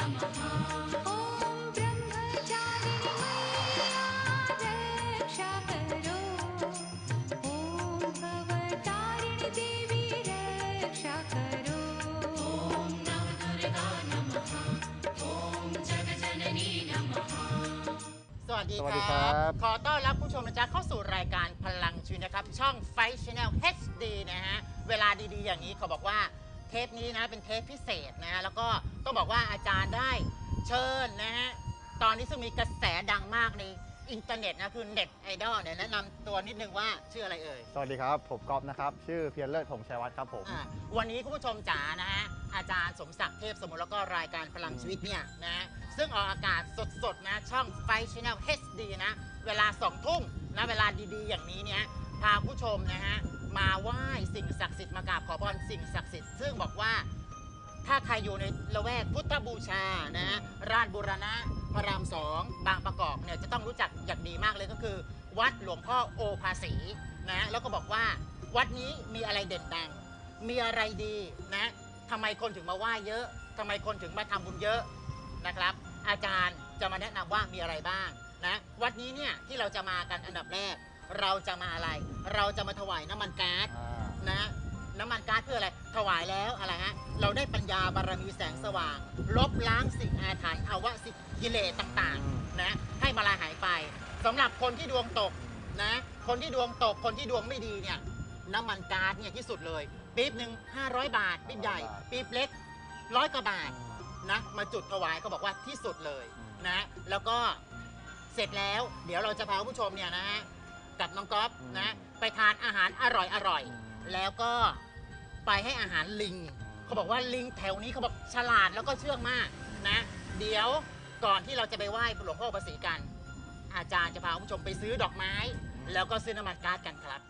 สวัสดีครับขอต้อนรับผู้ชมนะจ๊ะเข้าสู่รายการพลังชีวิตนะครับ ช่องไฟช n แนล HD นะฮะ เวลาดีๆ อย่างนี้เขาบอกว่าเทปนี้นะ เป็นเทปพิเศษนะฮะ แล้วก็ ต้องบอกว่าอาจารย์ได้เชิญนะฮะ ตอนนี้ซึ่งมีกระแสดังมากในอินเทอร์เน็ตนะคือเน็ตไอดอลเนี่ยแนะนำตัวนิดนึงว่าชื่ออะไรเอ่ย สวัสดีครับ ผมก๊อฟนะครับ ชื่อเพียรเลิศผงชัยวัฒน์ครับผม อะวันนี้คุณผู้ชมจ๋านะฮะ อาจารย์สมศักดิ์เทพสมุทรแล้วก็รายการพลังชีวิตเนี่ยนะฮะซึ่งออกอากาศสดๆนะช่องไฟช n แนล HD นะ เวลาสองทุ่มนะเวลาดีๆ อย่างนี้เนี่ยพาผู้ชมนะฮะ มาไหว้สิ่งศักดิ์สิทธิ์มากราบขอพรสิ่งศักดิ์สิทธิ์ซึ่งบอกว่า ถ้าใครอยู่ในละแวกพุทธบูชานะฮะราชบุรณะพระรามสองบางประกอบเนี่ยจะต้องรู้จักอย่างดีมากเลยก็คือ วัดหลวงพ่อโอภาสีนะแล้วก็บอกว่าวัดนี้มีอะไรเด่นดัง มีอะไรดีนะทำไมคนถึงมาไหว้เยอะทำไมคนถึงมาทำบุญเยอะนะครับ อาจารย์จะมาแนะนำว่ามีอะไรบ้างนะวัดนี้เนี่ยที่เราจะมากันอันดับแรก เราจะมาอะไร เราจะมาถวายน้ำมันก๊าซนะ น้ำมันก๊าซเพื่ออะไรถวายแล้วอะไรฮะเราได้ปัญญาบารมีแสงสว่าง ลบล้างสิ่งอาถรรพ์อาวะสิกิเลสต่างๆนะให้มาลายหายไปสำหรับคนที่ดวงตกนะคนที่ดวงตกคนที่ดวงไม่ดีเนี่ยน้ำมันก๊าซเนี่ยที่สุดเลยปี๊บหนึ่ง500 บาทปี๊บใหญ่ปี๊บเล็กร้อยกว่าบาทนะมาจุดถวายเขาบอกว่าที่สุดเลยนะแล้วก็เสร็จแล้วเดี๋ยวเราจะพาผู้ชมเนี่ยนะฮะกับน้องก๊อฟนะไปทานอาหารอร่อยอร่อยๆแล้วก็ ไปให้อาหารลิง เขาบอกว่าลิงแถวนี้เขาบอกฉลาดแล้วก็เชื่องมากนะ เดี๋ยวก่อนที่เราจะไปไหว้หลวงพ่อประสีกัน อาจารย์จะพาคุณผู้ชมไปซื้อดอกไม้ แล้วก็ซื้อน้ำมันก๊าซกันครับ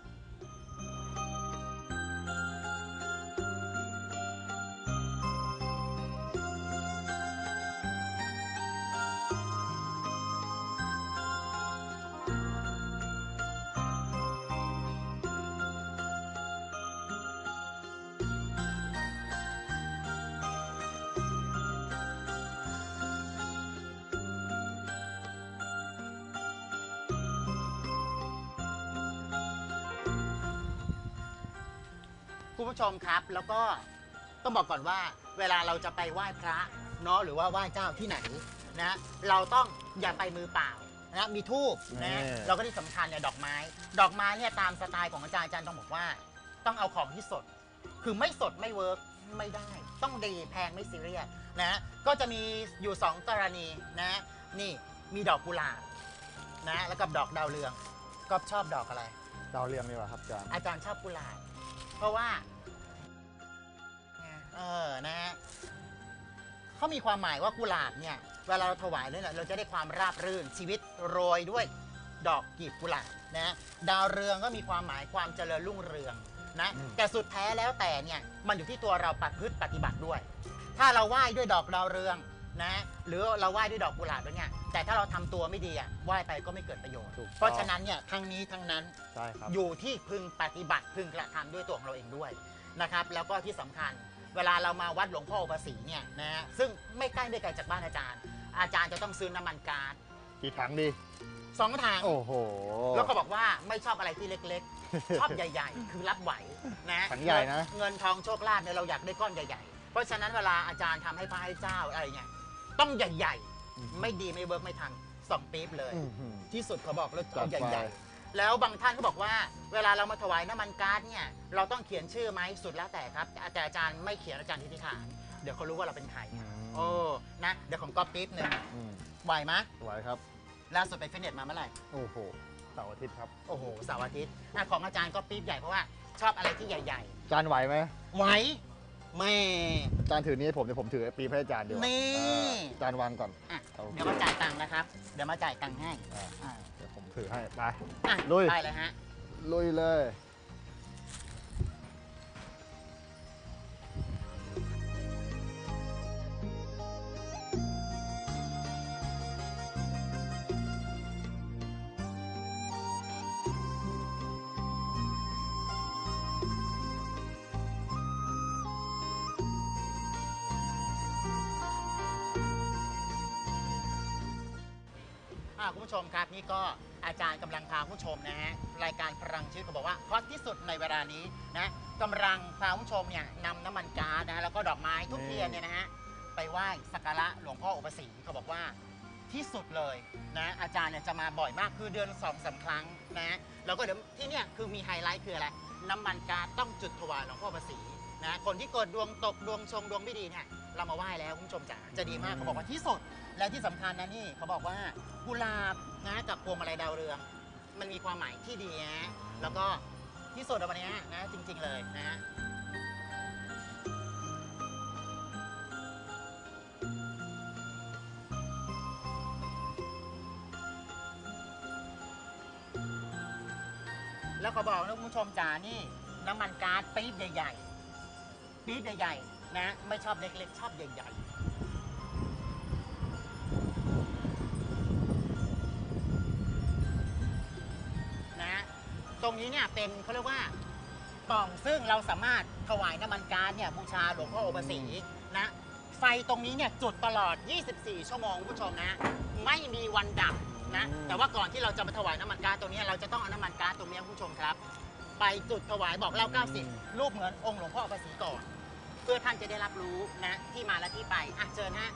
คุณผู้ชมครับ แล้วก็ต้องบอกก่อนว่า เวลาเราจะไปไหว้พระเนาะหรือว่าไหว้เจ้าที่ไหนนะเราต้องอย่าไปมือเปล่านะมีทูบนะนี่เราก็ที่สำคัญเนี่ยดอกไม้ ดอกไม้เนี่ยตามสไตล์ของอาจารย์อาจารย์ต้องบอกว่า ต้องเอาของที่สด คือไม่สดไม่เวิร์กไม่ได้ ต้องดีแพงไม่ซีเรียสนะก็จะมีอยู่ 2 กรณีนะนี่มีดอกกุหลาบนะแล้วกับดอกดาวเรืองก็ชอบดอกอะไร ดาวเรืองดีกว่าครับอาจารย์อาจารย์ชอบกุหลาบ เพราะว่า เออนะฮะเขามีความหมายว่ากุหลาบเนี่ย เวลาเราถวายเนี่ยเราจะได้ความราบรื่นชีวิตโรยด้วยดอกกีบกุหลาบนะดาวเรืองก็มีความหมายความเจริญรุ่งเรืองนะอืมแต่สุดแท้แล้วแต่เนี่ยมันอยู่ที่ตัวเราปฏิพฤติปฏิบัติด้วย ถ้าเราไหว้ด้วยดอกดาวเรือง นะ หรือเราไหว้ด้วยดอกกุหลาบแล้วเนี่ยแต่ถ้าเราทำตัวไม่ดีอะไหว้ไปก็ไม่เกิดประโยชน์ ถูกต้อง เพราะฉะนั้นเนี่ยทั้งนี้ทั้งนั้น ใช่ครับ อยู่ที่พึงปฏิบัติพึงกระทำด้วยตัวของเราเองด้วยนะครับ แล้วก็ที่สำคัญ เวลาเรามาวัดหลวงพ่ออุปสีเนี่ยนะฮะซึ่งไม่ใกล้ไม่ไกลจากบ้านอาจารย์ อาจารย์จะต้องซื้อน้ำมันก๊าซกี่ถังดี สองทาง โอ้โห แล้วก็บอกว่าไม่ชอบอะไรที่เล็กๆ ชอบใหญ่ ๆ คือรับไหวนะถังใหญ่นะ เงินทองโชคลาภเนี่ยเราอยากได้ก้อนใหญ่ ๆ เพราะฉะนั้นเวลาอาจารย์ทำให้พระให้เจ้าอะไรเนี่ย ต้องใหญ่อืมๆไม่ดีไม่เวิร์กไม่ทำสองปี๊บเลยอื้อหือที่สุดเขาบอกแล้วจัเอาดใหไปญ่ ๆ แล้วบางท่านก็บอกว่า เวลาเรามาถวายน้ำมันก๊าซเนี่ยเราต้องเขียนชื่อไหมสุดแล้วแต่ครับแต่อาจารย์ไม่เขียนอาจารย์ทิติขาน เดี๋ยวเขารู้ว่าเราเป็นใครอืมโอ้นะเดี๋ยวผมก๊อปปิ๊บหนึ่งอืมไหวไหมยไหวครับล่าสุดไปฟิตเนสมาเมื่อไหร่โอ้โหเสาร์อาทิตย์ครับโอ้โหเสาร์อาทิตย์อะของอาจารย์ก็ปิ๊บใหญ่เพราะว่าชอบอะไรที่ใหญ่อาจารย์ไหวไหมๆไหว แม่อาจารย์ถือนี้ให้ผมเดี๋ยวผมถือปีบให้อาจารย์ดีกว่านี่ เอออาจารย์วางก่อน อะโอเค เดี๋ยวมาจ่ายตังค์นะครับ เดี๋ยวมาจ่ายตังค์ให้อ่าอะเดี๋ยวผมถือให้ ไป อะลุย ไปเลยฮะ ลุยเลย อะคุณผู้ชมครับนี่ก็อาจารย์กำลังพาผู้ชมนะฮะรายการพลังชีวิตเขาบอกว่าฮอตที่สุดในเวลานี้นะกำลังพาผู้ชมเนี่ยนำน้ำมันก๊าซนะฮะแล้วก็ดอกไม้ทุกเทียนเนี่ยนะฮะไปไหว้สักการะหลวงพ่ออุปสีเขาบอกว่าที่สุดเลยนะอาจารย์เนี่ยจะมาบ่อยมากคือเดือนสองสามครั้งนะแล้วก็เดี๋ยวที่เนี่ยคือมีไฮไลท์คืออะไรน้ำมันกาต้องจุดถวายหลวงพ่อประสีนะคนที่เกิดดวงตกดวงชงดวงไม่ดีเนี่ยเรามาไหว้แล้วคุณผู้ชมจ๋าจะดีมากเขาบอกว่าที่สุดและที่สำคัญนะนี่เขาบอกว่า กุหลาบนะกับพวงมาลัยดาวเรือง มันมีความหมายที่ดีนะแล้วก็ที่สุดในวันนี้นะจริง ๆ เลยนะแล้วเขาบอกนะคุณผู้ชมจ๋านี่น้ำมันก๊าซปี๊บใหญ่ๆปี๊บใหญ่ๆนะ ไม่ชอบเล็กๆ ชอบใหญ่ๆ ตรงนี้เนี่ยเป็นเขาเรียกว่าปล่องซึ่งเราสามารถถวายน้ำมันก๊าซเนี่ยบูชาหลวงพ่อโอปสีนะ ไฟตรงนี้เนี่ยจุดตลอด 24 ชั่วโมงคุณผู้ชมนะ ไม่มีวันดับนะอืมแต่ว่าก่อนที่เราจะมาถวายน้ำมันก๊าซตรงนี้เราจะต้องเอาน้ำมันก๊าซตรงนี้คุณผู้ชมครับ ไปจุดถวายบอกเล่า 90 รูปเหมือนองค์หลวงพ่อภาษีก่อน เพื่อท่านจะได้รับรู้นะที่มาและที่ไปอะเชิญฮะ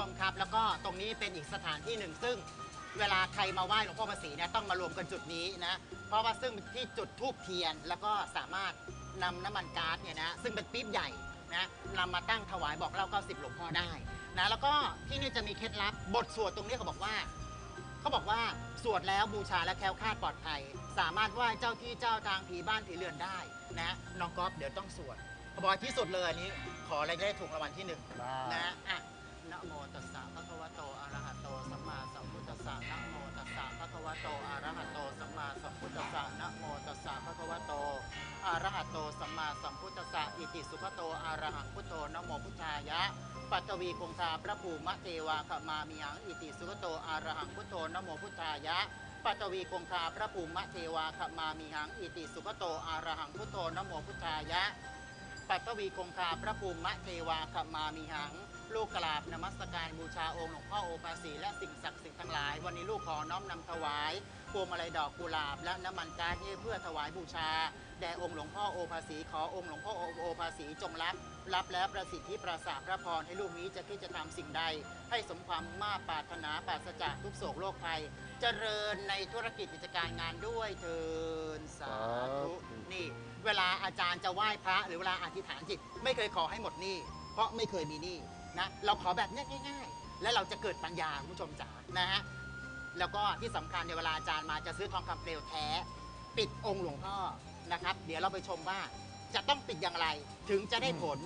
ชมครับ แล้วก็ตรงนี้เป็นอีกสถานที่หนึ่ง ซึ่งเวลาใครมาไหว้หลวงพ่อภาษีเนี่ยต้องมารวมกันจุดนี้นะเพราะว่าซึ่งที่จุดทูบเทียน แล้วก็สามารถนำน้ำมันก๊าซเนี่ยนะซึ่งเป็นปี๊บใหญ่นะนำมาตั้งถวายบอกเล่า90หลวงพ่อได้นะแล้วก็ที่นี่จะมีเคล็ดลับบทสวดตรงนี้เขาบอกว่าเขาบอกว่าสวดแล้วบูชาและแคล้วคลาดปลอดภัย สามารถไหว้เจ้าที่เจ้าทางผีบ้านผีเรือนได้นะน้องก๊อฟเดี๋ยวต้องสวดเขาบอกว่าที่สุดเลยอันนี้ ขออะไรได้ถูกรางวัลที่หนึ่งได้นะอะ นะโมตัสสะภะคะวะโตอะระหะโตสัมมาสัมพุทธัสสะนะโมตัสสะภะคะวะโตอะระหะโตสัมมาสัมพุทธัสสะนะโมตัสสะภะคะวะโตอะระหะโตสัมมาสัมพุทธัสสะอิติสุขโตอะระหังพุทโธนะโมพุทธายะปัตตวีคงคาพระภูมะเทวาขมามีหังอิติสุขโตอะระหังพุทโธนะโมพุทธายะปัตตวีคงคาพระภูมะเทวาขมามีหังอิติสุขโตอะระหังพุทโธนะโมพุทธายะปัตตวีคงคาพระภูมิเทวาขมามีหัง ลูกกราบนมัสการบูชาองค์หลวงพ่อโอภาสีและสิ่งศักดิ์สิทธิ์ทั้งหลาย วันนี้ลูกขอน้อมนำถวายพวงมาลัยดอกกุหลาบ และน้ำมันก๊าซนี้เพื่อถวายบูชา แด่องค์หลวงพ่อโอภาสีขอองค์หลวงพ่อโอภาสีจงรับ รับแล้วประสิทธิประสาทพระพรให้ลูกนี้จะคิดจะทำสิ่งใด ให้สมความมาปรารถนาปราศจากทุกโศกโรคภัยเจริญในธุรกิจกิจการงานด้วยเทินสาธุนี่ เวลาอาจารย์จะไหว้พระหรือเวลาอธิษฐานจิต ไม่เคยขอให้หมดหนี้เพราะไม่เคยมีหนี้ นะเราขอแบบเนี้ยง่าย ๆ และเราจะเกิดปัญญาคุณผู้ชมจ๋านะฮะแล้วก็ที่สำคัญในยเวลาอาจารย์มาจะซื้อทองคำเปลวแท้ ปิดองค์หลวงพ่อนะครับ เดี๋ยวเราไปชมว่าจะต้องปิดอย่างไรถึงจะได้ผล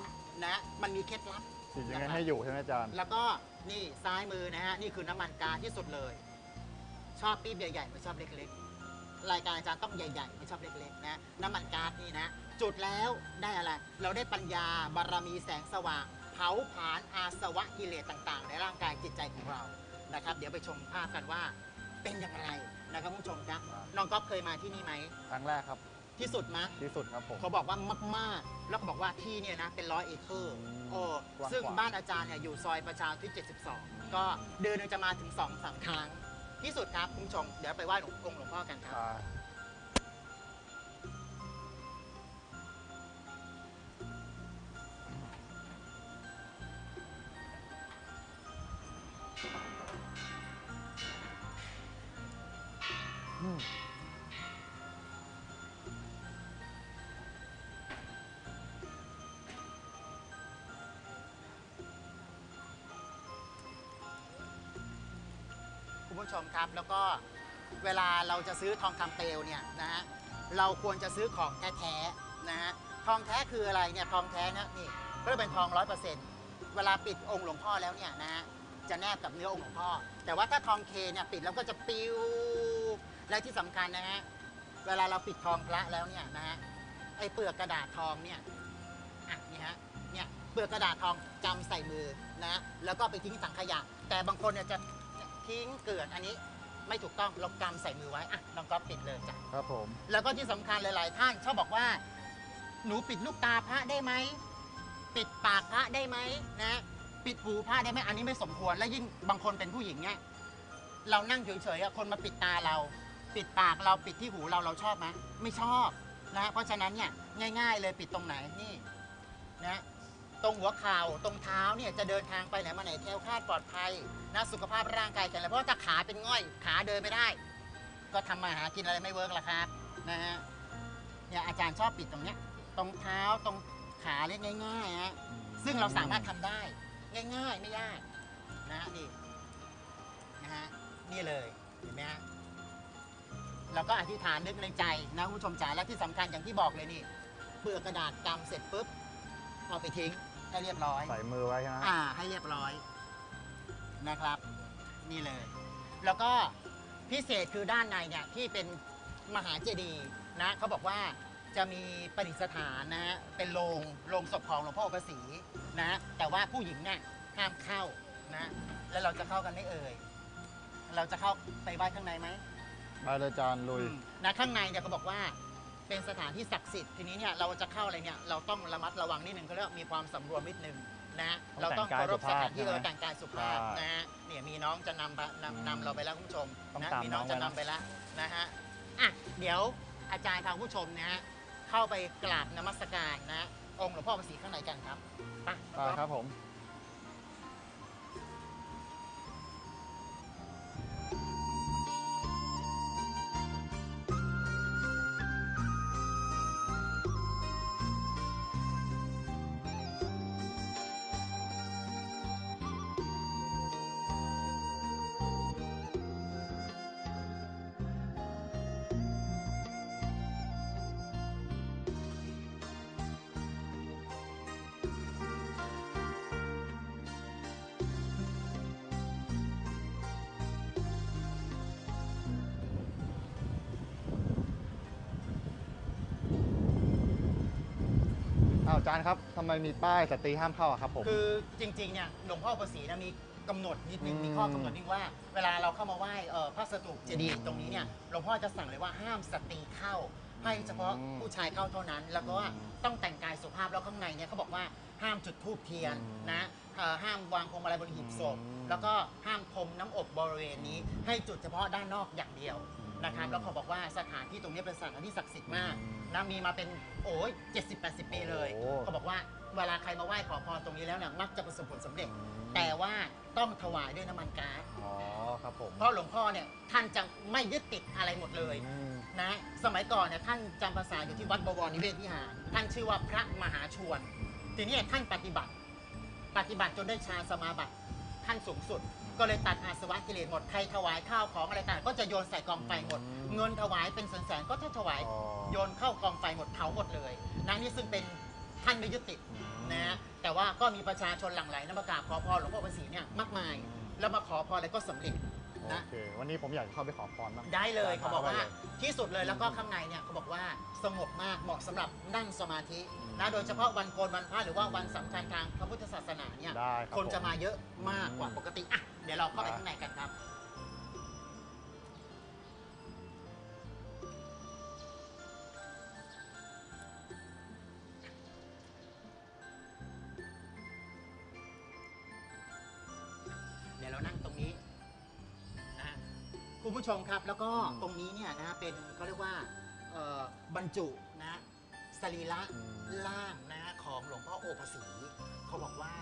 นะมันมีเคล็ดลับจริงๆงั้นให้อยู่ใช่ไหมอาจารย์ แล้วก็นี่ซ้ายมือนะฮะนี่คือน้ำมันกาที่สุดเลย ชอบปี๊บใหญ่ๆไม่ชอบเล็กๆ รายการอาจารย์ต้องใหญ่ๆไม่ชอบเล็กๆนะน้ำมันก๊าซนี่นะจุดแล้วได้อะไร เราได้ปัญญาบารมีแสงสว่าง เผาผลาญอาสวะกิเลสต่างๆ ในร่างกายจิตใจของเรานะครับ เดี๋ยวไปชมภาพกันว่าเป็นอย่างไรนะครับคุณผู้ชมครับน้องก๊อฟเคยมาที่นี่ไหมครั้งแรกครับ ที่สุดมะที่สุดครับผมเขาบอกว่ามากๆ แล้วก็บอกว่าที่เนี่ยนะเป็นร้อยเอเคอร์อืมโอ้กว้างซึ่งขวางบ้านอาจารย์เนี่ยอยู่ซอยประชาธิปไตย72 ก็เดินจะมาถึง2อสามครั้งที่สุดครับคุณผู้ชมเดี๋ยวไปไหว้หลวงองค์หลวงพ่อกันครับ อ่า คุณผู้ชมครับ แล้วก็เวลาเราจะซื้อทองคำเปลวเนี่ยนะฮะเราควรจะซื้อของแท้ๆนะฮะทองแท้คืออะไรเนี่ยทองแท้นะนี่ก็จะเป็นทองร้อยเปอร์เซ็นต์เวลาปิดองค์หลวงพ่อแล้วเนี่ยนะฮะจะแนบกับเนื้อองค์หลวงพ่อ แต่ว่าถ้าทองเคเนี่ยปิดแล้วก็จะปิวและที่สำคัญนะฮะเวลาเราปิดทองพระแล้วเนี่ยนะฮะไอ้เปลือกกระดาษทองเนี่ยอะนี่ฮะเนี่ยเปลือกกระดาษทองจำใส่มือนะแล้วก็ไปทิ้งถังขยะ แต่บางคนเนี่ยจะ ทิ้งเกลื่อนอันนี้ไม่ถูกต้องเรากำใส่มือไว้อะน้องก๊อฟปิดเลยจ้ะครับผม แล้วก็ที่สำคัญหลาย ๆ ท่านชอบบอกว่า หนูปิดลูกตาพระได้ไหมปิดปากพระได้ไหมนะ ปิดหูพระได้ไหมอันนี้ไม่สมควรและยิ่งบางคนเป็นผู้หญิงเนี่ยเรานั่งเฉยๆอะคนมาปิดตาเรา ปิดปากเราปิดที่หูเราเราชอบไหมไม่ชอบนะเพราะฉะนั้นเนี่ยง่าย ๆ เลยปิดตรงไหนนี่นะ ตรงหัวเข่าตรงเท้าเนี่ยจะเดินทางไปไหนมาไหนแคล้วคลาดปลอดภัยนะสุขภาพร่างกายแข็งแรงเพราะถ้าขาเป็นง่อยขาเดินไม่ได้ ก็ทำมาหากินอะไรไม่เวิร์กละครับนะฮะเนี่ยอาจารย์ชอบปิดตรงเนี้ยตรงเท้าตรงขาเรียกง่ายๆฮะซึ่งเราสามารถทำได้ ง่าย ๆ ไม่ยากนะฮะนี่นะฮะนี่เลยเห็นไหมฮะเราก็อธิษฐานนึกในใจนะคุณผู้ชมจ๋าและที่สำคัญอย่างที่บอกเลยนี่เปลือกกระดาษกำเสร็จปุ๊บเอาไปทิ้ง ให้เรียบร้อย ใส่มือไว้ใช่ไหมอ่า ให้เรียบร้อยนะครับ นี่เลย แล้วก็พิเศษคือด้านในเนี่ยที่เป็นมหาเจดีย์นะเขาบอกว่าจะมีประดิษฐานนะฮะเป็นโรงโรงศพของหลวงพ่ออุปสีนะแต่ว่าผู้หญิงเนี่ยห้ามเข้านะ แล้วเราจะเข้ากันไม่เอ่ย เราจะเข้าไปไหว้ข้างในไหมไปเลยอาจารย์ลุย อืมนะข้างในเนี่ยเขาบอกว่า เป็นสถานที่ศักดิ์สิทธิ์ทีนี้เนี่ยเราจะเข้าอะไรเนี่ยเราต้องระมัดระวังนิดนึงเขาเรียกว่ามีความสำรวมนิดนึงนะเราต้องเคารพสถานที่เออแต่งกายสุภาพนะฮะเนี่ยมีน้องจะนำไปนำนำเราไปแล้วคุณผู้ชมต้องนะตามมีน้น้อองงไปจะนะนำไปแล้วนะฮะอะเดี๋ยวอาจารย์พาผู้ชมนะฮะเข้าไปกราบนมัสการนะองค์หลวงพ่อพระศรีข้างในกันครับไป ไปครับผม จารย์ครับทำไมมีป้ายสตรีห้ามเข้าอะครับผม คือจริงๆ เนี่ยหลวงพ่อประศรีนะมีกำหนดนิดนึง อืมมีข้อกำหนดนิดว่า เวลาเราเข้ามาไหว้เอ่อพระสถูปเจดีย์ตรงนี้เนี่ยหลวงพ่อจะสั่งเลยว่าห้ามสตรีเข้า ให้เฉพาะผู้ชายเข้าเท่านั้น แล้วก็ว่าต้องแต่งกายสุภาพแล้วข้างในเนี่ยเขาบอกว่าห้ามจุดธูปเทียนนะเอ่อห้ามวางพวงมาลัยบนหีบศพแล้วก็ห้ามพรมน้ำอบบริเวณนี้ ให้จุดเฉพาะด้านนอกอย่างเดียวนะครับแล้วเขาบอกว่าสถานที่ตรงนี้เป็นสถานที่ศักดิ์สิทธิ์มากนะมีมาเป็น โอ้ย70-80 ปีเลย โอ้เขาบอกว่าเวลาใครมาไหว้ขอพรตรงนี้แล้วเนี่ยมักจะประสบผลสำเร็จ แต่ว่าต้องถวายด้วยน้ำมันก๊าซอ๋อครับผมเพราะหลวงพ่อเนี่ยท่านจะไม่ยึดติดอะไรหมดเลย อืมนะสมัยก่อนเนี่ยท่านจำพรรษาอยู่ที่วัดบวรนิเวศวิหาร ท่านชื่อว่าพระมหาชวน ทีนี้ท่านปฏิบัติ ปฏิบัติจนได้ฌานสมาบัติท่านสูงสุด ก็เลยตัดอาสวะกิเลสหมดใครถวายข้าวของอะไรต่างๆก็จะโยนใส่กองไฟหมด เงินถวายเป็นแสนๆก็จะถวายอ๋อโยนเข้ากองไฟหมดเผาหมดเลยนะนี่ซึ่งเป็นท่านไม่ยึดติดนะแต่ว่าก็มีประชาชนหลั่งไหลนะมากราบขอพรหลวงพ่อพระศรีเนี่ยมากมาย แล้วมาขอพรอะไรก็สำเร็จโอนะเควันนี้ผมอยากเข้าไปขอพรบ้างได้เลยเขาบอกว่าได้เลยที่สุดเลยแล้วก็ข้างในเนี่ยเขาบอกว่าสงบมากเหมาะสำหรับนั่งสมาธินะโดยเฉพาะวันโกนวันพระหรือว่าวันสำคัญทางพระพุทธศาสนาเนี่ยได้ครับคนจะผมมาเยอะมากกว่าปกติอะ เดี๋ยวเราเข้าไปข้างในกันครับ เดี๋ยวเรานั่งตรงนี้นะฮะคุณผู้ชมครับ แล้วก็อืมตรงนี้เนี่ยนะฮะเป็นเขาเรียกว่าเอ่อบรรจุนะสรีระอืม ล่างนะฮะของหลวงพ่อโอภาสีเขาบอกว่า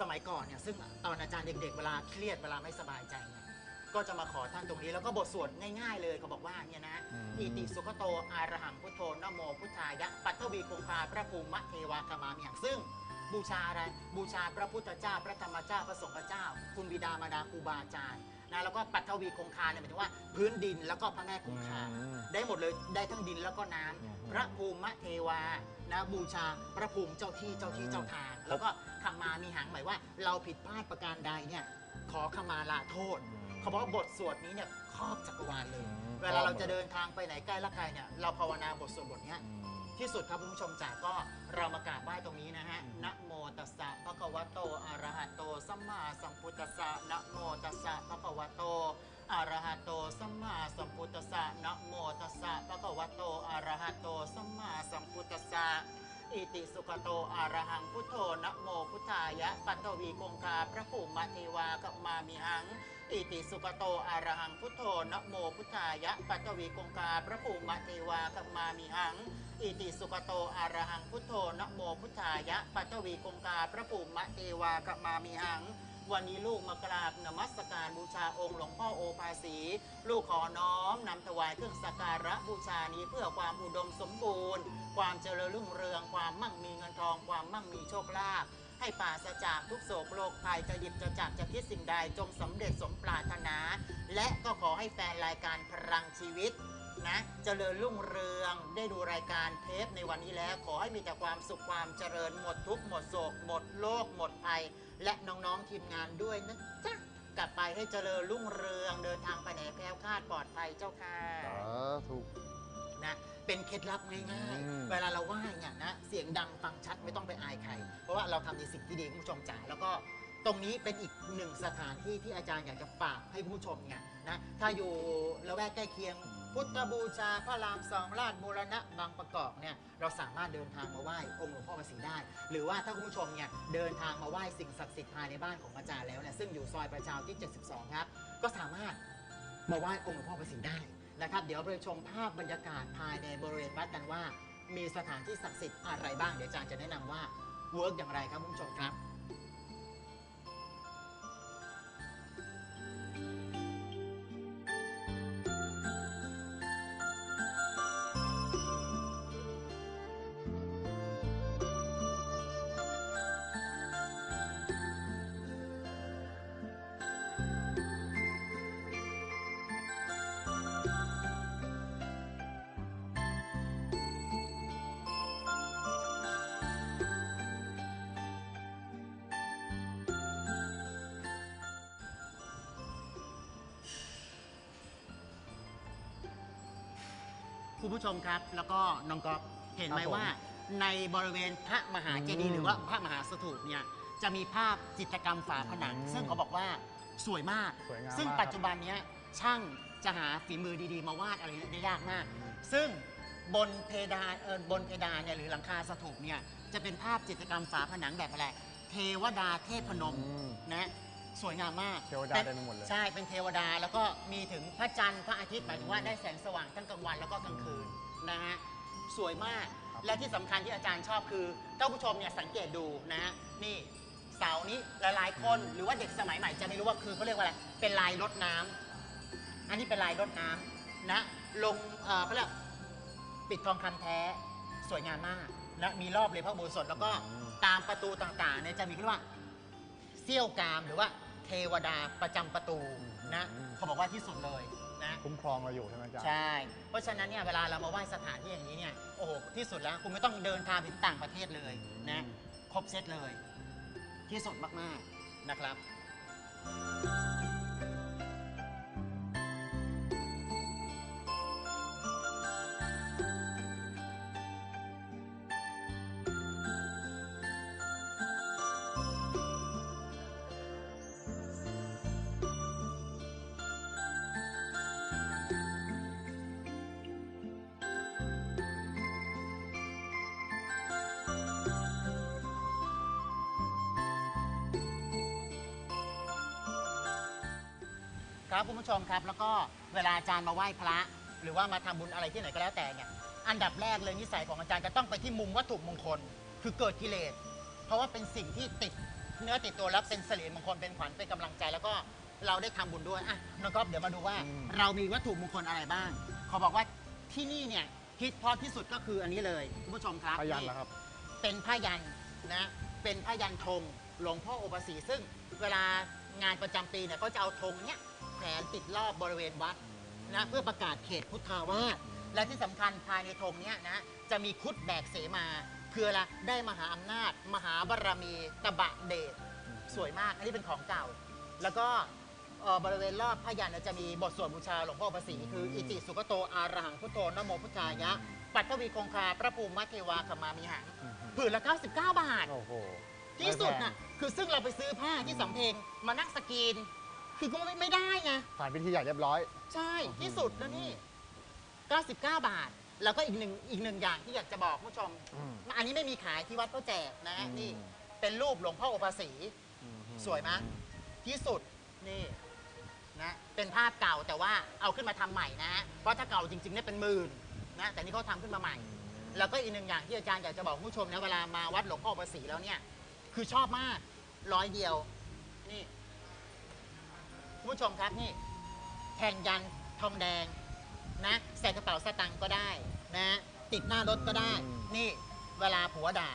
สมัยก่อนเนี่ยซึ่งตอนอาจารย์เด็กๆเวลาเครียดเวลาไม่สบายใจเนี่ยก็จะมาขอท่านตรงนี้แล้วก็บทสวดง่ายๆเลยเขาบอกว่าเนี่ยนะอืม อิติสุขโตอารหังพุทโธนะโมพุทธายะ ปัทวีคงคาพระภูมิเทวาคามามิอย่างซึ่ง บูชาอะไรบูชาพระพุทธเจ้า พระธรรมเจ้าพระสงฆ์เจ้า คุณบิดามารดาครูบาอาจารย์นะแล้วก็ปัทวีคงคาเนี่ยหมายถึงว่าพื้นดินแล้วก็พระแม่คงคา อืม ได้หมดเลยได้ทั้งดินแล้วก็น้ำอืม พระภูมิเทวานะบูชาพระภูมิเจ้าที่เจ้าที่เจ้าทาง แล้วก็ขมามีหางหมายว่า เราผิดพลาดประการใดเนี่ยขอขมาลาโทษอืมเขาบอกว่าบทสวดนี้เนี่ยครอบจักรวาลเลยอืมเวลาเราจะครอบหมดเลยเดินทางไปไหนใกล้ละไกลเนี่ยเราภาวนาบทสวดบทเนี้ยอืมที่สุดครับคุณผู้ชมจ๋าก็เรามากราบไหว้ตรงนี้นะฮะอืมนะโมตัสสะภะคะวะโตอะระหะโตสัมมาสัมพุทธัสสะนะโมตัสสะภะคะวะโต อะระหะโตสัมมาสัมพุทธัสสะนะโมตัสสะภะคะวะโตอะระหะโตสัมมาสัมพุทธัสสะอิติสุขโตอะระหังพุทโธนะโมพุทธายะ ปัตตวีคงคาพระภูมิเทวากัมมามิหัง อิติสุขโตอะระหังพุทโธนะโมพุทธายะ ปัตตวีคงคาพระภูมิเทวากัมมามิหัง อิติสุขโตอะระหังพุทโธนะโมพุทธายะ ปัตตวีกงกาพระภูมิมะเทวากะมามีหัง วันนี้ลูกมากราบนมัสการบูชาองค์หลวงพ่อโอภาสี ลูกขอน้อมนำถวายเครื่องสักการะบูชานี้เพื่อความอุดมสมบูรณ์ ความเจริญรุ่งเรือง ความมั่งมีเงินทอง ความมั่งมีโชคลาภให้ปราศจากทุกโศกโรคภัยจะหยิบจะจับจะคิดสิ่งใดจงสำเร็จสมปรารถนา และก็ขอให้แฟนรายการพลังชีวิตนะเจริญรุ่งเรืองได้ดูรายการเทปในวันนี้แล้ว ขอให้มีแต่ความสุขความเจริญหมดทุกข์หมดโศก หมดโรคหมดภัย และน้องๆทีมงานด้วยนะจ๊ะ กลับไปให้เจริญรุ่งเรืองเดินทางไปไหนแคล้วคลาดปลอดภัยเจ้าค่ะสาธุนะเป็นเคล็ดลับง่ายอืม ๆ เวลาเราไหว้เนี่ยนะ เสียงดังฟังชัดไม่ต้องไปอายใคร เพราะว่าเราทำในสิ่งที่ดีคุณผู้ชมจ๋าแล้วก็ตรงนี้เป็นอีกหนึ่งสถานที่ที่อาจารย์อยากจะฝากให้คุณผู้ชมเนี่ยนะถ้าอยู่ละแวกใกล้เคียง พุทธบูชาพระรามสองราชบูรณะบางประกอบเนี่ยเราสามารถเดินทางมาไหว้องค์หลวงพ่อพระศรีได้ หรือว่าถ้าคุณผู้ชมเนี่ยเดินทางมาไหว้สิ่งศักดิ์สิทธิ์ภายในบ้านของอาจารย์แล้วเนี่ยซึ่งอยู่ซอยประชาที่ 72 ครับ ก็สามารถมาไหว้องค์หลวงพ่อพระศรีได้นะครับ เดี๋ยวไปชมภาพบรรยากาศภายในบริเวณวัดกันว่า มีสถานที่ศักดิ์สิทธิ์อะไรบ้างเดี๋ยวอาจารย์จะแนะนำว่าเวิร์กอย่างไรครับคุณผู้ชมครับ คุณผู้ชมครับ แล้วก็น้องก๊อฟเห็นไหมครับผมว่าในบริเวณพระมหาเจดีย์อืมหรือว่าพระมหาสถูปเนี่ยจะมีภาพจิตรกรรมฝาผนัง อืมซึ่งเขาบอกว่าสวยมาก สวยงามซึ่งมากปัจจุบันเนี้ยช่างจะหาฝีมือดีๆ มาวาดอะไรได้ยากมากซึ่งบนเพดานเออบนเพดานเนี่ยหรือหลังคาสถูปเนี่ยจะเป็นภาพจิตรกรรมฝาผนังแบบอะไรเทวดาเทพนม อืม นะ สวยงามมากเทวดาป็นเต็มไปหมดเลย ใช่ เป็นเทวดาแล้วก็มีถึงพระจันทร์พระอาทิตย์หมายถึงว่าได้แสงสว่างทั้งกลางวันแล้วก็กลางคืนนะฮะสวยมากครับ และที่สำคัญที่อาจารย์ชอบคือท่านผู้ชมเนี่ยสังเกตดูนะฮะนี่เสานี้หลายๆคนหรือว่าเด็กสมัยใหม่จะไม่รู้ว่าคือเขาเรียกว่าอะไรเป็นลายรดน้ำอันนี้เป็นลายรดน้ำนะลงเอ่อเขาเรียก ปิดทองคำแท้สวยงามมากนะมีรอบเลยพระอุโบสถแล้วก็อืม ตามประตูต่างๆเนี่ยจะมีเรียกว่าเซี่ยวกามหรือว่า เทวดาประจำประตูนะอืมเขาบอกว่าที่สุดเลยนะ คุ้มครองเราอยู่ใช่ไหมอาจารย์ ใช่ เพราะฉะนั้นเนี่ยเวลาเรามาไหว้สถานที่อย่างนี้เนี่ยโอ้โหที่สุดแล้วคุณไม่ต้องเดินทางถึงต่างประเทศเลยนะครบเซตเลย ที่สุดมาก ๆ นะครับ ครับคุณผู้ชมครับ แล้วก็เวลาอาจารย์มาไหว้พระ หรือว่ามาทำบุญอะไรที่ไหนก็แล้วแต่เนี่ยอันดับแรกเลยนิสัยของอาจารย์จะต้องไปที่มุมวัตถุมงคล คือเกิดกิเลส เพราะว่าเป็นสิ่งที่ติดเนื้อติดตัวแล้วเป็นเสลียญมงคลเป็นขวัญเป็นกำลังใจ แล้วก็เราได้ทำบุญด้วยอะน้องก๊อฟเดี๋ยวมาดูว่า อืม เรามีวัตถุมงคลอะไรบ้างเขาบอกว่าที่นี่เนี่ยฮิตพอที่สุดก็คืออันนี้เลยคุณผู้ชมครับพยันนี่แล้วครับ เป็นผ้ายันนะเป็นผ้ายันธงหลวงพ่อโอปสีซึ่งเวลางานประจำปีเนี่ยเขาจะเอาธงเนี้ย แขวนติดรอบบริเวณวัดนะเพื่อประกาศเขตพุทธาวาสและที่สำคัญภายในธงเนี้ยนะจะมีคุดแบกเสมาคืออะไรได้มหาอำนาจ มหาบารมีตบะเดชสวยมาก อันนี้เป็นของเก่า แล้วก็เอ่อบริเวณรอบพยันเนี่ยจะมีบทสวดบูชาหลวงพ่อประสีคืออิติสุขโตอารังพุทโธนะโมพุทธายะ ปัตตวีคงคาพระภูมิมัทเทวาขมามีหังอืมผืนละ 99 บาทโอ้โหที่สุดน่ะไม่แพคือซึ่งเราไปซื้อผ้าที่สำเพ็งมานั่งสกรีน คือก็ไม่ไม่ได้ไงงผ่านพิธีใหญ่เรียบร้อย ใช่อืมที่สุดแล้วนี่ 99 บาท แล้วก็อีกหนึ่งอีกหนึ่งอย่างที่อยากจะบอกคุณผู้ชม อืม อันนี้ไม่มีขายที่วัดก็แจกนะอืม นี่ เป็นรูปหลวงพ่อโอภาสีอืมสวยไหมที่สุดนี่นะเป็นภาพเก่าแต่ว่าเอาขึ้นมาทำใหม่นะเพราะถ้าเก่าจริงๆเนี่ยเป็นหมื่นนะแต่นี่เขาทำขึ้นมาใหม่ แล้วก็อีกหนึ่งอย่างที่อาจารย์อยากจะบอกคุณผู้ชมนะเวลามาวัดหลวงพ่อประสีแล้วเนี่ย คือชอบมากร้อยเดียวนี่คุณ ผู้ชมครับนี่แผ่นยันทองแดงนะใส่กระเป๋าสตังค์ก็ได้นะติดหน้ารถก็ได้ อืม นี่เวลาผัวด่า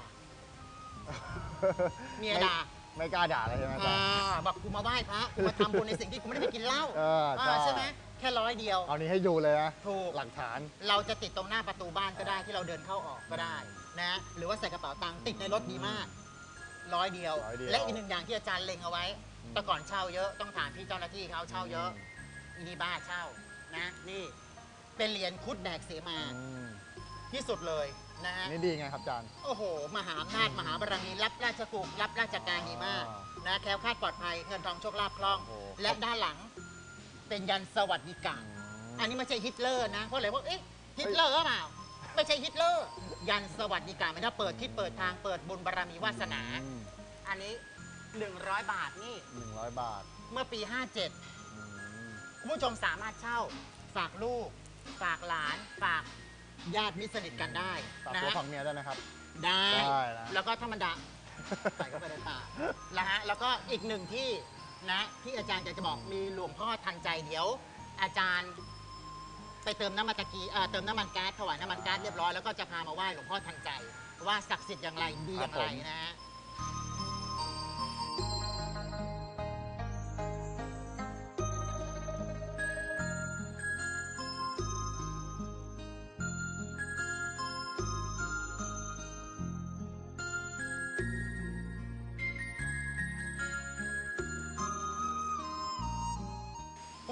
เมียด่า ไม่กล้าด่าเลยใช่ไหมอาจารอ่าย์บอกกูมาไหว้พระกูมาทำบุญในสิ่งที่กูไม่ได้ไปกินเหล้าเอออ่าใช่ใช่ไหมแค่ร้อยเดียว เอานี้ให้ดูเลยนะถูก หลักฐาน เราจะติดตรงหน้าประตูบ้านก็ได้ที่เราเดินเข้าออกก็ได้นะหรือว่าใส่กระเป๋าตังค์ติดในรถดีมากร้อยเดียว ร้อยเดียว และอีกหนึ่งอย่างที่อาจารย์เล็งเอาไว้อืม แต่ก่อนเช่าเยอะต้องถามพี่เจ้าหน้าที่เขาเช่าเยอะอีนี่บ้าเช่านะ นี่เป็นเหรียญคุดแบกเสมา อืมที่สุดเลยนะฮะ นี่ดีไงครับอาจารย์ โอ้โห มหาอำนาจมหาบารมีรับราชกุกรับราชการดีมากอ่านะแคล้วคลาดปลอดภัยเงินทองโชคลาภคล่อง โอ้โห และด้านหลังเป็นยันสวัสดิการอันนี้ไม่ใช่ฮิตเลอร์นะ เพราะอะไรว่าเอ๊ะฮิตเลอร์หรือเปล่า ไม่ใช่ฮิตเลอร์ ยันสวัสดิการไม่ได้เปิดที่เปิดทางเปิดบุญบารมีวาสนา อืมอันนี้ 100 บาทนี่หนึ่งร้อยบาทเมื่อปี 57 อืมคุณผู้ชมสามารถเช่า ฝากลูก ฝากหลาน ฝากญาติมิตรสนิทกันได้ฝากนะตัวฝั่งเมียด้วยนะครับ ได้ ได้นะ แล้วก็ถ้ามันดะใส่เข้าไปในปากนะฮะ แล้วก็อีกหนึ่งที่นะที่อาจารย์อยากจะบอกมีหลวงพ่อทันใจเดี๋ยว อาจารย์ไปเติมน้ำมันตะกีเอ่อเติมน้ำมันก๊าซถวายน้ำมันก๊าซเรียบร้อยแล้วก็จะพามาไหว้หลวงพ่อทันใจ ว่าศักดิ์สิทธิ์อย่างไรดีอย่างไรนะฮะ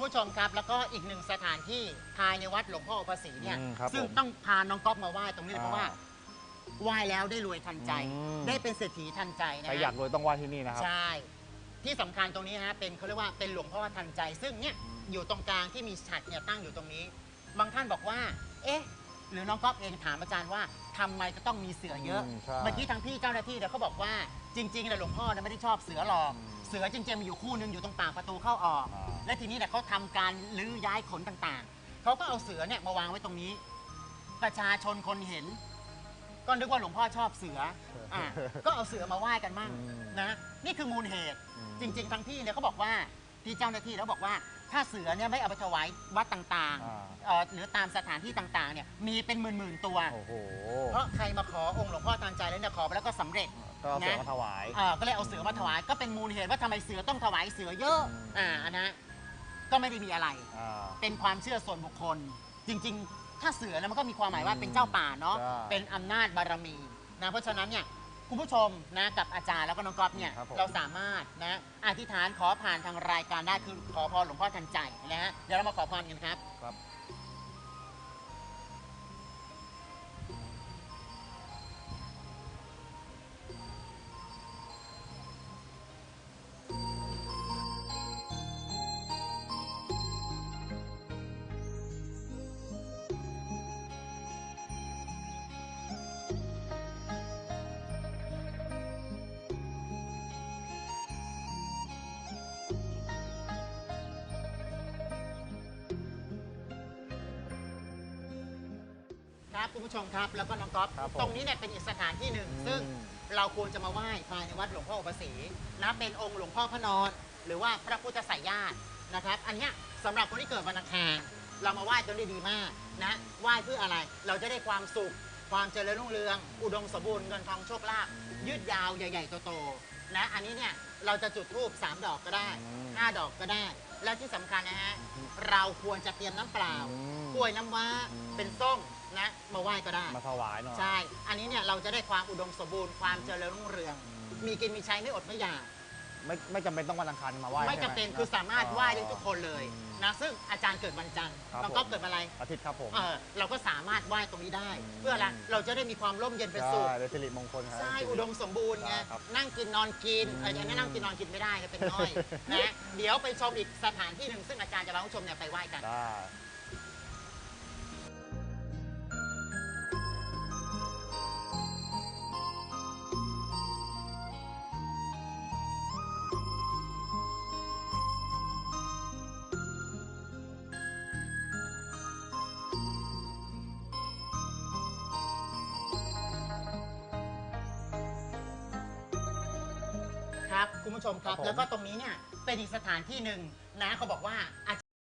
ผู้ชมครับ แล้วก็อีกหนึ่งสถานที่ภายในวัดหลวงพ่ออุปสีเนี่ย อืมครับซึ่งผมต้องพาน้องก๊อฟมาไหว้ตรงนี้เลยเพราะว่าอ่าไหว้แล้วได้รวยทันใจ อืม ได้เป็นเศรษฐีทันใจนะใครฮะอยากรวยต้องไหว้ที่นี่นะครับ ใช่ ที่สำคัญตรงนี้ฮะเป็นเขาเรียกว่าเป็นหลวงพ่อทันใจ ซึ่งเนี่ยอืมอยู่ตรงกลางที่มีฉัตรเนี่ยตั้งอยู่ตรงนี้ บางท่านบอกว่า เอ๊ะ หรือน้องก๊อฟเองถามอาจารย์ว่าทำไมจะต้องมีเสือเยอะมใช่ เมื่อกี้ทางพี่เจ้าหน้าที่เนี่ยเขาบอกว่าจริงๆแล้วหลวงพ่อเนี่ยไม่ได้ชอบเสือหรอก อืม เสือจริงๆมันอยู่คู่หนึงอยู่ตรงปากประตูเข้าออก อ่า และทีนี้เนี่ยเขาทำการลื้อย้ายขนต่างๆ เขาก็เอาเสือเนี่ยมาวางไว้ตรงนี้ ประชาชนคนเห็น ก็นึกว่าหลวงพ่อชอบเสืออะก็เอาเสือมาไหว้กันมั่งอืม นะ นี่คือมูลเหตุ อืมจริง ๆทั้งพี่เนี่ยเขาบอกว่าที่เจ้าหน้าที่แล้วบอกว่า ถ้าเสือเนี่ยไม่เอาไปถวายวัดต่างอ่าๆเอ่อหรือตามสถานที่ต่างๆเนี่ยมีเป็นหมื่นๆตัว โอ้โห เพราะใครมาขอองค์หลวงพ่อทานใจแล้วเนี่ยขอไปแล้วก็สำเร็จ ก็เอาเสือมาถวาย เอ่อก็เลยเอาเสือมาถวายก็เป็นมูลเหตุว่าทำไมเสือต้องถวายเสือเยอะอืมอ่าอันนะก็ไม่ได้มีอะไร อ่า เป็นความเชื่อส่วนบุคคล จริงๆ ถ้าเสือนะมันก็มีความหมายว่าเป็นเจ้าป่าเนาะใช่ เป็นอำนาจบารมีนะเพราะฉะนั้นเนี่ยคุณผู้ชมนะกับอาจารย์แล้วก็น้องก๊อฟเนี่ยครับผม เราสามารถนะอธิษฐานขอผ่านทางรายการได้คือขอพรหลวงพ่อทันใจนะฮะเดี๋ยวเรามาขอพรกันครับ ครับ ครับคุณผู้ชมครับ แล้วก็น้องก๊อฟครับผมตรงนี้เนี่ยเป็นอีกสถานที่หนึ่ง อืม ซึ่งเราควรจะมาไหว้ภายในวัดหลวงพ่ออุปสีนะเป็นองค์หลวงพ่อพระนอน หรือว่าพระพุทธสายญาตินะครับ อันเนี้ยสำหรับคนที่เกิดวันอังคารเรามาไหว้ตรงนี้ดีมากนะไหว้เพื่ออะไรเราจะได้ความสุข ความเจริญรุ่งเรือง อุดมสมบูรณ์เงินทองโชคลาภยืดยาวใหญ่ๆโตๆนะอันนี้เนี่ยเราจะจุดธูปสามดอกก็ได้อืม ห้าดอกก็ได้ และที่สำคัญนะฮะเราควรจะเตรียมน้ำเปล่า อืม กล้วยน้ำว้าอืมเป็นส้ม นะมาไหว้ก็ได้ มาถวายหน่อย ใช่ อันนี้เนี่ยเราจะได้ความอุดมสมบูรณ์ความเจริญรุ่งเรืองอืมมีกินมีใช้ไม่อดไม่อยาก ไม่ไม่จำเป็นต้องวันอังคารมาไหว้ไม่ใช่หจำเป็นคือสามารถไหว้ได้ทุกคนเลยอืม นะซึ่งอาจารย์เกิดวันจันทร์ครับน้องก๊อฟผม เกิดวันอะไรอาทิตย์ครับผม เออเราก็สามารถไหว้ตรงนี้ได้อืมเพื่ออะไรเราจะได้มีความร่มเย็นเป็นสุข ใช่เป็นสิริมงคลครับ ใช่อุดมสมบูรณ์ไงใช่ครับนั่งกินนอนกินอืมเอออย่างนี้นั่งกินนอนกินไม่ได้ก็เป็นน้อยนะ เดี๋ยวไปชมอีกสถานที่หนึ่งซึ่งอาจารย์จะพาผู้ชมเนี่ยไปไหว้กัน ได้ ครับผม แล้วก็ตรงนี้เนี่ยเป็นอีกสถานที่หนึ่งนะเขาบอกว่าอา